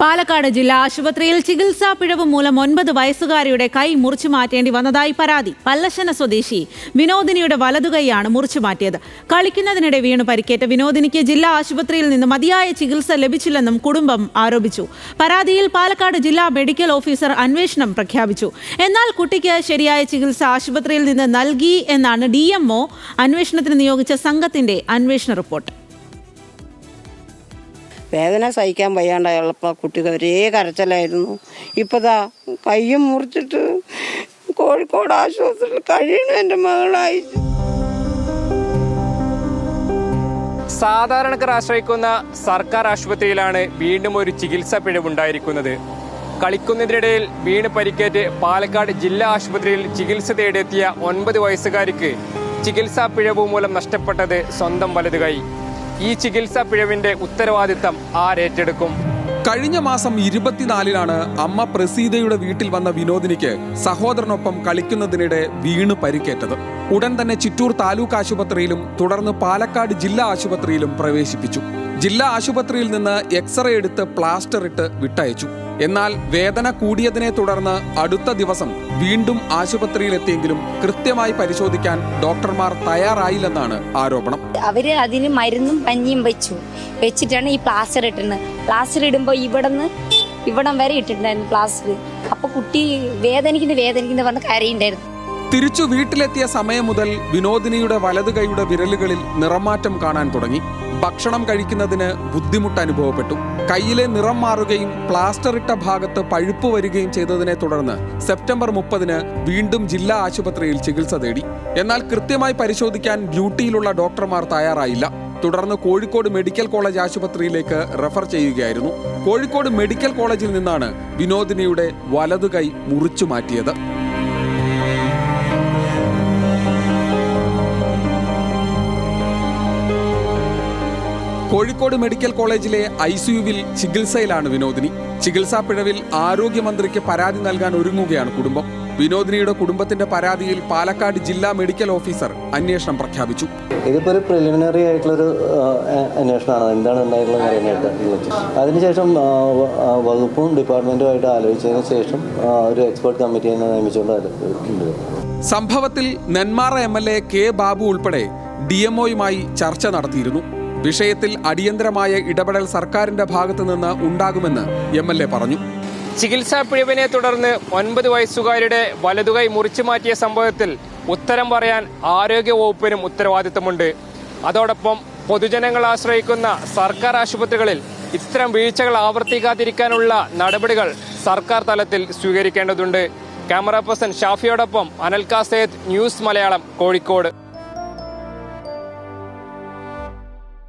പാലക്കാട് ജില്ലാ ആശുപത്രിയിൽ ചികിത്സാ പിഴവ് മൂലം ഒൻപത് വയസ്സുകാരിയുടെ കൈ മുറിച്ചു മാറ്റേണ്ടി വന്നതായി പരാതി. പല്ലശന സ്വദേശി വിനോദിനിയുടെ വലതുകൈയാണ് മുറിച്ചു മാറ്റിയത്. കളിക്കുന്നതിനിടെ വീണ് പരിക്കേറ്റ വിനോദിനിക്ക് ജില്ലാ ആശുപത്രിയിൽ നിന്ന് മതിയായ ചികിത്സ ലഭിച്ചില്ലെന്നും കുടുംബം ആരോപിച്ചു. പരാതിയിൽ പാലക്കാട് ജില്ലാ മെഡിക്കൽ ഓഫീസർ അന്വേഷണം പ്രഖ്യാപിച്ചു. എന്നാൽ കുട്ടിക്ക് ശരിയായ ചികിത്സ ആശുപത്രിയിൽ നിന്ന് നൽകി എന്നാണ് ഡി അന്വേഷണത്തിന് നിയോഗിച്ച സംഘത്തിന്റെ അന്വേഷണ റിപ്പോർട്ട്. വേദന സഹിക്കാൻ വയ്യാണ്ടായുള്ളപ്പോൾ കുട്ടികൾ ഒരേ കരച്ചിലായിരുന്നു. ഇപ്പതാ കയ്യും മുറിച്ചിട്ട് കോഴിക്കോട് ആശുപത്രിയിൽ കഴിയണു എന്റെ മകളായി. സാധാരണക്കാർ ആശ്രയിക്കുന്ന സർക്കാർ ആശുപത്രിയിലാണ് വീണ്ടും ഒരു ചികിത്സാ പിഴവുണ്ടായിരിക്കുന്നത്. കളിക്കുന്നതിനിടയിൽ വീണ് പരിക്കേറ്റ് പാലക്കാട് ജില്ലാ ആശുപത്രിയിൽ ചികിത്സ തേടിയെത്തിയ ഒൻപത് വയസ്സുകാരിക്ക് ചികിത്സാ പിഴവ് മൂലം നഷ്ടപ്പെട്ടത് സ്വന്തം വലതുകൈ. ഈ ചികിത്സാ പിഴവിന്റെ ഉത്തരവാദിത്തം ആരേറ്റെടുക്കും കഴിഞ്ഞ മാസം ഇരുപത്തിനാലിനാണ് അമ്മ പ്രസീതയുടെ വീട്ടിൽ വന്ന വിനോദിനിക്ക് സഹോദരനൊപ്പം കളിക്കുന്നതിനിടെ വീണ് പരിക്കേറ്റത്. ഉടൻ തന്നെ ചിറ്റൂർ താലൂക്ക് ആശുപത്രിയിലും തുടർന്ന് പാലക്കാട് ജില്ലാ ആശുപത്രിയിലും പ്രവേശിപ്പിച്ചു. ജില്ലാ ആശുപത്രിയിൽ നിന്ന് എക്സ്റേ എടുത്ത് പ്ലാസ്റ്റർ ഇട്ട് വിട്ടയച്ചു. എന്നാൽ വേദന കൂടിയതിനെ തുടർന്ന് അടുത്ത ദിവസം വീണ്ടും ആശുപത്രിയിലെത്തിയെങ്കിലും കൃത്യമായി പരിശോധിക്കാൻ ഡോക്ടർമാർ തയ്യാറായില്ലെന്നാണ് ആരോപണം. അവർ അതിന് മരുന്നും പഞ്ഞിയും വെച്ചു. വെച്ചിട്ടാണ് ഈ പ്ലാസ്റ്റർ ഇട്ടുന്നത് പ്ലാസ്റ്റർ ഇടുമ്പോൾ ഇവിടുന്ന് ഇവിടം വരെ ഇട്ടിട്ടുണ്ടായിരുന്നു പ്ലാസ്റ്റർ അപ്പൊ കുട്ടി വേദനിക്കുന്ന വേദനിക്കുന്ന പറഞ്ഞ് കരയുണ്ടായിരുന്നു തിരിച്ചു വീട്ടിലെത്തിയ സമയം മുതൽ വിനോദിനിയുടെ വലതു കൈയുടെ വിരലുകളിൽ നിറമാറ്റം കാണാൻ തുടങ്ങി. ഭക്ഷണം കഴിക്കുന്നതിന് ബുദ്ധിമുട്ട് അനുഭവപ്പെട്ടു. കയ്യിലെ നിറം മാറുകയും പ്ലാസ്റ്റർ ഇട്ട ഭാഗത്ത് പഴുപ്പ് വരികയും ചെയ്തതിനെ തുടർന്ന് സെപ്റ്റംബർ മുപ്പതിന് വീണ്ടും ജില്ലാ ആശുപത്രിയിൽ ചികിത്സ തേടി. എന്നാൽ കൃത്യമായി പരിശോധിക്കാൻ ഡ്യൂട്ടിയിലുള്ള ഡോക്ടർമാർ തയ്യാറായില്ല. തുടർന്ന് കോഴിക്കോട് മെഡിക്കൽ കോളേജ് ആശുപത്രിയിലേക്ക് റെഫർ ചെയ്യുകയായിരുന്നു. കോഴിക്കോട് മെഡിക്കൽ കോളേജിൽ നിന്നാണ് വിനോദിനിയുടെ വലതു കൈ മുറിച്ചു മാറ്റിയത്. കോഴിക്കോട് മെഡിക്കൽ കോളേജിലെ ഐ സിയുവിൽ ചികിത്സയിലാണ് വിനോദിനി. ചികിത്സാ പിഴവിൽ ആരോഗ്യമന്ത്രിക്ക് പരാതി നൽകാൻ ഒരുങ്ങുകയാണ് കുടുംബം. വിനോദിനിയുടെ കുടുംബത്തിന്റെ പരാതിയിൽ പാലക്കാട് ജില്ലാ മെഡിക്കൽ ഓഫീസർ അന്വേഷണം പ്രഖ്യാപിച്ചു. ഇതിപ്പോ ഒരു പ്രിലിമിനറി ആയിട്ടുള്ള ഒരു അന്വേഷണമാണ്. എന്താണ് ഉണ്ടായിട്ടുള്ള അറിയാനായിട്ട്. അതിനുശേഷം വകുപ്പും ഡിപ്പാർട്ട്മെന്റും ആയിട്ട് ആലോചിച്ചതിന് ശേഷം ഒരു എക്സ്പേർട്ട് കമ്മിറ്റിയെ നിയമിച്ചുകൊണ്ട് സംഭവത്തിൽ Nenmara M L A K Babu ഉൾപ്പെടെ ഡി എംഒയുമായി ചർച്ച നടത്തിയിരുന്നു. വിഷയത്തിൽ അടിയന്തരമായ ഇടപെടൽ സർക്കാരിന്റെ ഭാഗത്തു നിന്ന് ഉണ്ടാകുമെന്ന് എം എൽ എ പറഞ്ഞു. ചികിത്സാ പിഴവിനെ തുടർന്ന് ഒൻപത് വയസ്സുകാരുടെ വലതുകൈ മുറിച്ചു മാറ്റിയ സംഭവത്തിൽ ഉത്തരം പറയാൻ ആരോഗ്യ വകുപ്പിനും ഉത്തരവാദിത്തമുണ്ട്. അതോടൊപ്പം പൊതുജനങ്ങൾ ആശ്രയിക്കുന്ന സർക്കാർ ആശുപത്രികളിൽ ഇത്തരം വീഴ്ചകൾ ആവർത്തിക്കാതിരിക്കാനുള്ള നടപടികൾ സർക്കാർ തലത്തിൽ സ്വീകരിക്കേണ്ടതുണ്ട്. ക്യാമറ പേഴ്സൺ ഷാഫിയോടൊപ്പം അനൽകാ സേദ് ന്യൂസ് മലയാളം കോഴിക്കോട്.